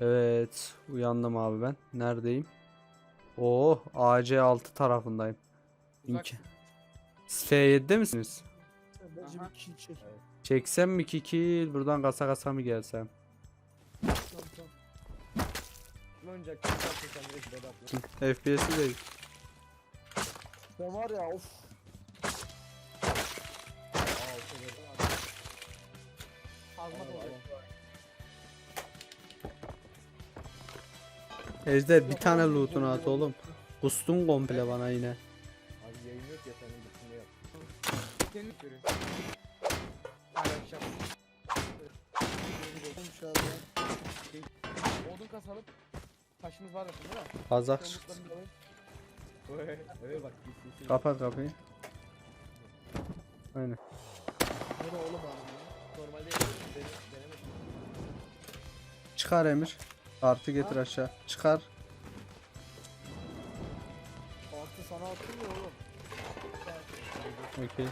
Evet, uyandım abi ben. Neredeyim? Oo, AC6 tarafındayım. Uzak. İmk- Siz F7'de misiniz? Bence Aha. bir kill çek. Çeksem mi 2 kill, buradan kasa kasa mı gelsem? Tamam tamam. Direkt bedava? FPS'i değil. Ben var ya of. Olacak. Ejder bir tane loot'unu at oğlum. Kustun komple bana yine. Abi yayın yok ya senin gittiğinde yap. Senin abi. Odun kasalım. Taşımız var değil mi? Kazak çıktı. Öyle, bak. Kapat kapıyı. Aynen. Normalde yapıyorum, dene- denemek. Çıkar Emir. Artı getir aşağı. Çıkar. Artı sana attım ya oğlum. Okey.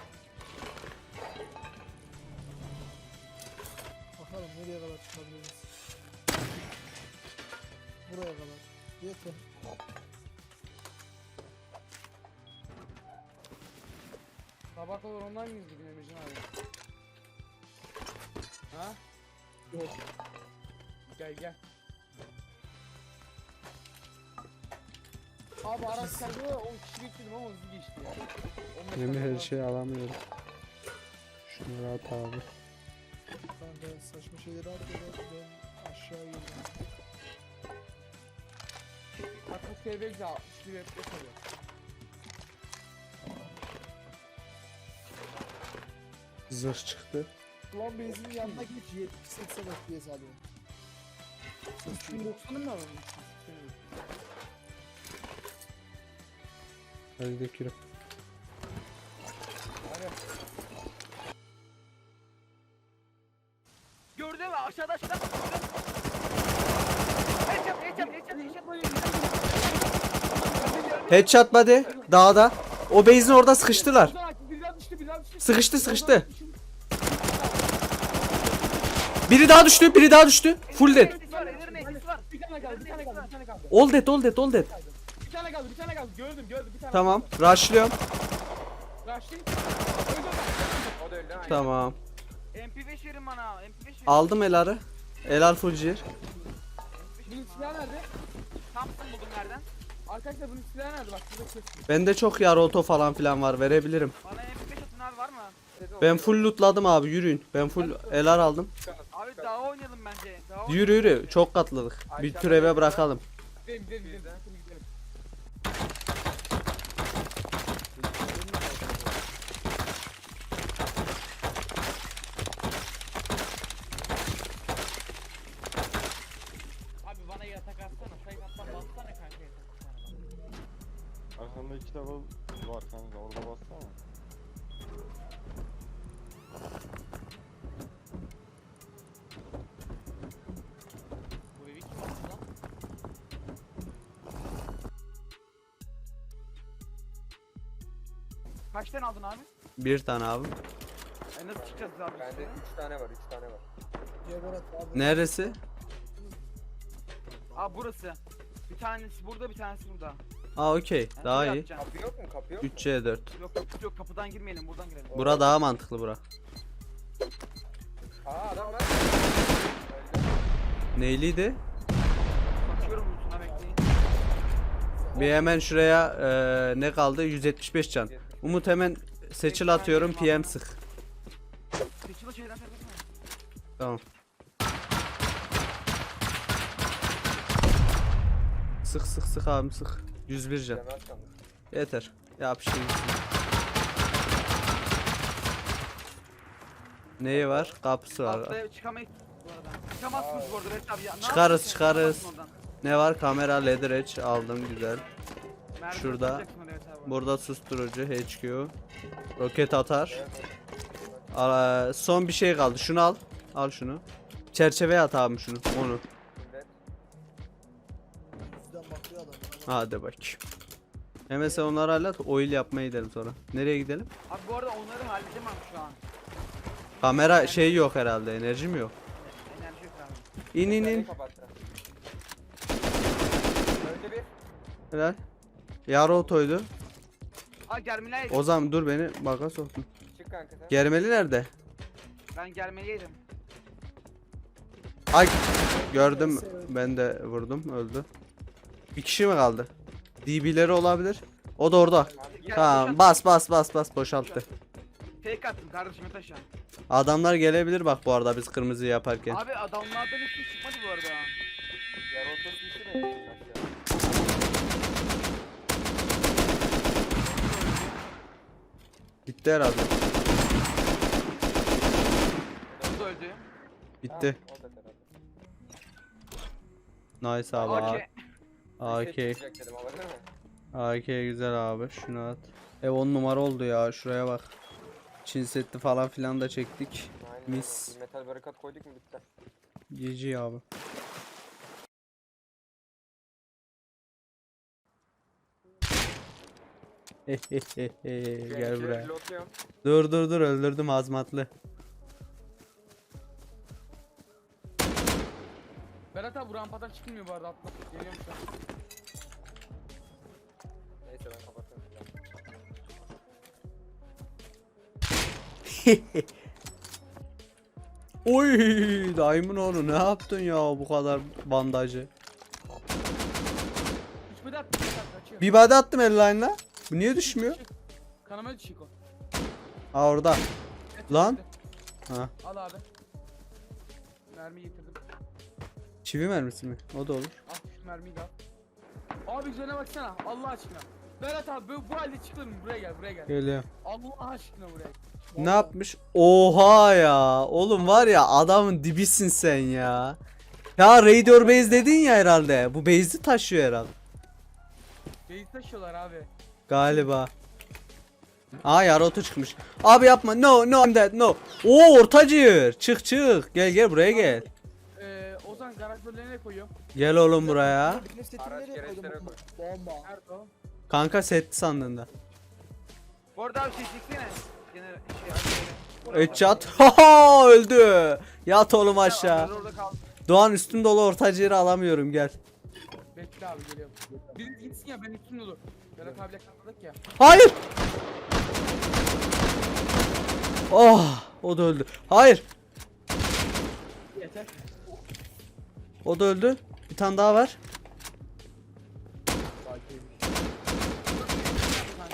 Bakalım nereye kadar çıkabiliriz. Buraya kadar. Yeter. Sabah kadar online miyiz bugün Emircan abi? Ha? Yok. Gel gel. Abi araç kaybı 10 kişi bekledim ama hızlı geçti ya. 15 Emir dakika her var. şeyi alamıyorum. Şunu rahat abi. Kanka saçma şeyleri at ya da ben aşağı. Bak bu TV güzel 60 lira FPS alıyor. Zırh çıktı. Ulan benzinin yanına geç 70-80 FPS alıyor. 3090'ın mı alalım? Hadi dökürüm. Hadi. Gördün mü? Aşağıda aşağıda. Headshot, headshot, headshot, headshot. Headshot body. Dağda. O base'in orada sıkıştılar. Uzan aç, birden düştü, birden düştü. Sıkıştı sıkıştı. Biri daha düştü, biri daha düştü. Full dead. Elis var, ellerine elis var. Bir tane kaldı, bir tane kaldı, bir tane kaldı. All dead, all dead, all dead. Tane kaldı, bir tane kaldı. Gördüm, gördüm. Bir tane Tamam, rushlıyorum. Rush'ın. O da öldü. aynen. Tamam. MP5 verin bana. MP5 verin. Aldım Elar'ı. Elar full gear. Bunun silahı nerede? Thompson buldum nereden? Arkadaşlar bunun silahı nerede? Bak şurada kesin. Bende çok yar oto falan filan var. Verebilirim. Bana MP5 atın abi var mı? Ben full lootladım abi. Yürüyün. Ben full Elar aldım. Abi daha oynayalım bence. Daha Yürü yürü. Çok katladık. Bir tür eve bırakalım. Gidelim gidelim gidelim. gidelim, level var kanka orada bassana. Bu evi kim lan? Aldın abi? Bir tane abi. E nasıl çıkacağız abi? Bende 3 tane var, 3 tane var. Neresi? Aa burası. Bir tanesi burada bir tanesi burada. Aa okey. Daha buraya iyi. atacağım. Kapı yok mu? Kapı yok mu? 3C4. Yok yok yok kapıdan girmeyelim buradan girelim. Bura daha mantıklı bura. Aa adam var. Neyliydi? Bakıyorum lootuna bekleyin. Bir hemen şuraya eee, ne kaldı? 175 can. Umut hemen seçil atıyorum PM sık. Seçil o şeyden. Tamam. Sık sık sık abim sık. 101 can. Yeter. Yap şimdi. Neyi var? Kapısı var. Atlayıp çıkamayız bu arada. Çıkamazsınız bu arada Berat abi ya. Ne Çıkarız, yapacaksın? çıkarız. Çıkamazsın oradan. Ne var? Kamera leather edge aldım güzel. Şurada. tutacaksın oraya Berat abi. Burada susturucu HQ. Roket atar. Aa, son bir şey kaldı. Şunu al. Al şunu. Çerçeveye at abi şunu. Onu. Hadi bak. Hemen sen onları hallet. Oil yapmaya gidelim sonra. Nereye gidelim? Abi bu arada onları halledemem şu an. Kamera şey yok herhalde. Enerji mi yok? Enerji yok abi. İn in in. Öldü bir. Helal. Yara otoydu. Aa germileye Ozan dur beni baka soktun. Çık kanka sen. Germeli nerede? Ben germeliydim. Ay gördüm ben de vurdum öldü. Bir kişi mi kaldı? DB'leri olabilir. O da orada. Gel, Tamam boşalt. bas bas bas bas boşalttı. Fake attım kardeşime taşa. Adamlar gelebilir bak bu arada biz kırmızı yaparken. Abi adamlardan hiçbir şey çıkmadı bu arada. Yarı otobüs düştü mü? Aşağı. Bitti herhalde. O da öldü. Bitti. Nice abi. Okey. AK. Şey dedim mi? AK güzel abi. Şunu at. Ev 10 numara oldu ya. Şuraya bak. Çin setli falan filan da çektik. Aynen Mis. Bir metal barikat koyduk mu bitti. GG abi. Gel buraya. Dur dur dur öldürdüm azmatlı. Berat abi bu rampadan çıkılmıyor bu arada atla. Geliyorum şu an. Neyse ben kapatıyorum. Oy daimin oğlu ne yaptın ya bu kadar bandajı? Hiç bir attım. Berat kaçıyor. Bir bade attım elline'la. Bu niye düşmüyor? Çık. Kanama düşük o. Ha orada. Lan. Ha. Al abi. Mermi getirdim. Çivi mermisi mi? O da olur. Al şu mermiyi de al. Abi üzerine baksana Allah aşkına. Berat abi bu, bu halde çıkılır mı? Buraya gel buraya gel. Geliyor. Allah aşkına buraya. Ne yapmış? Oha ya. Oğlum var ya adamın dibisin sen ya. Ya Raider Base dedin ya herhalde. Bu base'i taşıyor herhalde. Beyzi taşıyorlar abi. Galiba. Aa yarı oto çıkmış. Abi yapma. No no I'm dead no. Oo ortacı. Çık çık. Gel gel buraya gel. Garajörlerine koyuyorum. Gel oğlum buraya. Benim setimi Araç nereye koydum? gereçlere koy. Bomba. Nerede o? Kanka set sandığında. Bu arada abi şey çeksene. Gene şey Headshot. Haha öldü. Yat oğlum aşağı. Aşağı. Orada kaldı. Doğan üstüm dolu ortacı yeri alamıyorum gel. Bekle abi geliyorum. Biriniz gitsin ya ben üstüm dolu. Berat abiyle kalmadık ya. Hayır. Oh, o da öldü. Hayır, Yeter. O da öldü. Bir tane daha var.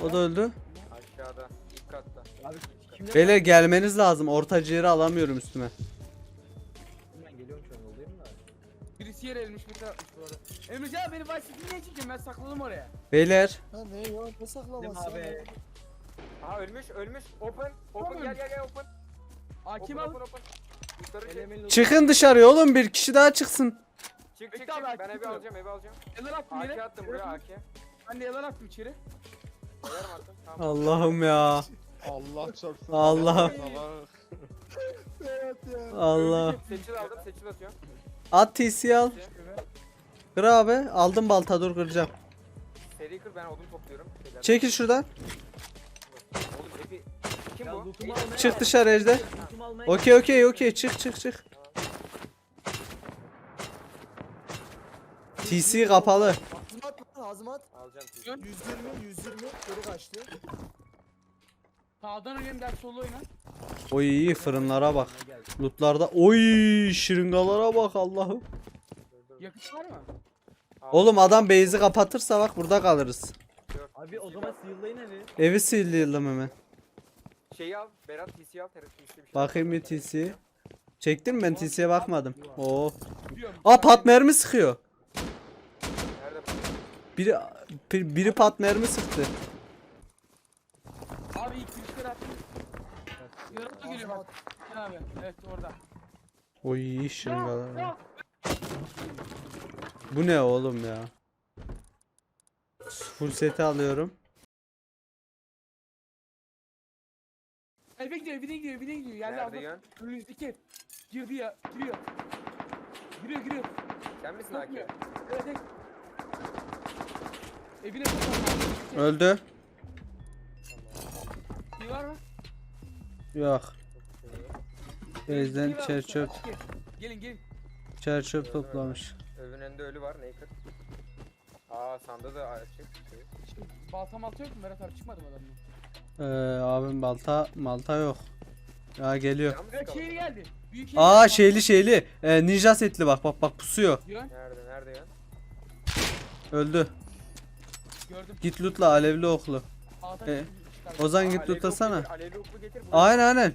O da öldü. Aşağıda. ilk katta. Abi kimle Beyler gelmeniz lazım. Ortacı yeri alamıyorum üstüme. ben geliyorum şu an yoldayım da. Birisi yer elmiş bir atmış bu arada. Emrecan abi beni başlatın niye çekiyorsun ben sakladım oraya. Beyler, Ha ne ya ne saklaması mi ya? abi? Aha ölmüş ölmüş. Open. Open Open. gel gel gel open. Hakim Open al. open open. Yukarı çek. Elemin çıkın dışarıya oğlum. Bir kişi daha çıksın. Çık çık Bekle abi, Ben evi çıkıyorum. alacağım evi alacağım. Yalan attım yere. Attım buraya AK. Ben de yalan attım içeri. Koyarım attım. Tamam. Allah'ım ya. Allah çarpsın. Allah. Salak. Evet ya. Allah. Seçil aldım seçil atıyorum. At TC al. Kır abi. Aldım balta dur kıracağım. Seri kır ben odun topluyorum. Şeyler- Çekil şuradan. Çık dışarı Ejder. Okey okey okey. Çık çık çık. TC kapalı. Hazmat lan hazmat. Alacağım. 120 120 geri kaçtı. Sağdan oynayayım ders solu oyna. Oy iyi fırınlara bak. Lootlarda oy şırıngalara bak Allah'ım. Yakıt var mı? Oğlum adam base'i kapatırsa bak burada kalırız. Abi o zaman sıyırlayın evi. Evi sildim hemen. Şeyi al. Berat TC al. Terörist bir şey. Bakayım bir TC'ye. Çektin mi ben TC'ye bakmadım. Oo. Aa pat mermi sıkıyor. Nerede bu? Biri bir- biri pat mermi sıktı. Abi ilk girişleri attım. Yaratı geliyor bak. Abi. Evet orada. Oy şırıngalar. Bu ne oğlum ya? Full seti alıyorum. Gidiyor, evine gidiyor, evine gidiyor. Geldi Nerede abla. yön? Önümüzdeki ev. Girdi ya, giriyor. Giriyor, giriyor. Sen misin AK? Sokmuyor. Evet, evet. Evine sokma. Öldü. İyi var mı? Yok. Base'den İyi var mı? çer çöp. Gelin, gelin. Çer çöp toplamış. Evin önünde ölü var. Naked. Aa sanda da açık. Balta malta yok mu Berat abi çıkmadı mı adamın? Ee, abim balta malta yok. Ya geliyor. Evet şeyli geldi. Büyük şeyli Aa geldi. şeyli şeyli. Ee, ninja setli bak bak bak pusuyor. Nerede nerede ya? Öldü. gördüm. Git lootla alevli oklu. Alta E, çıkardım. Ozan Aa, git alevli lootlasana. oklu getir, Alevli oklu getir. buraya. Aynen aynen.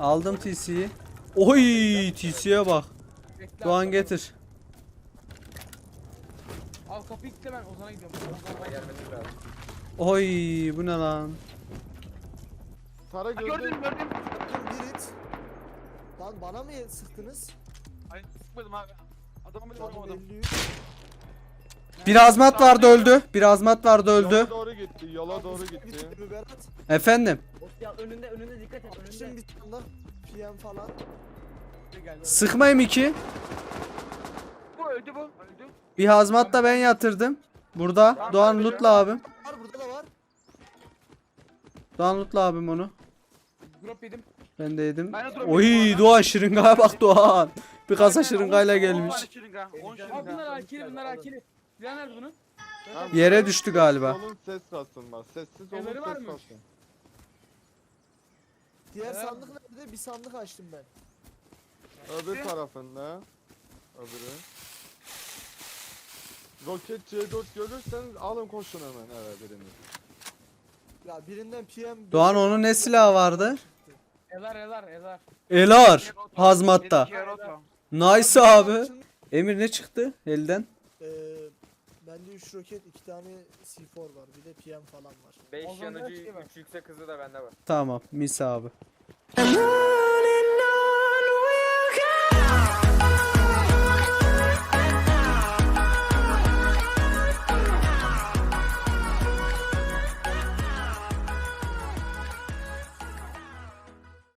Aldım TC'yi. Oy TC'ye bak. Bekle Doğan abi. getir. Al kapıyı kitle ben Ozan'a gidiyorum. Bana gelmesi lazım. Oy bu ne lan? Sara Ha, gördüm gördüm. Dur bir it. Lan bana mı sıktınız? Ay sıkmadım abi. Adamı bile Canım vuramadım. 53. Bir azmat vardı öldü. Bir azmat vardı öldü. Yola doğru gitti. Yola doğru gitti. Bitti mi Berat? Efendim. Ya önünde önünde dikkat et önünde. bir tane PM falan. Sıkmayayım iki. Bu öldü bu. Öldü. Bir hazmat da ben yatırdım. Burada. Doğan lootla abim. Var burada da var. Doğan lootla abim onu. Drop yedim. Ben de yedim. Ben de drop Oy arada. Doğan şırıngaya bak Doğan. Bir kasa şırıngayla gelmiş. tane şırınga, on Abi şırınga. bunlar akili bunlar akili. Silah nerede bunun? Tamam, Yere düştü galiba. Olun ses kalsın bak. Sessiz olun Evleri ses mı? kalsın. Diğer Evet. sandık nerede? Bir sandık açtım ben. Öbür tarafında. Öbürü. Roket C4 görürseniz alın koşun hemen evet birini. Ya birinden PM. Doğan onun ne silahı vardı? Elar elar elar. Elar. Hazmatta. Nice abi. Emir ne çıktı elden? Ee, bende 3 roket, 2 tane C4 var. Bir de PM falan var. 5 Ozan'da yanıcı, şey var. 3 yüksek hızı da bende var. Tamam mis abi.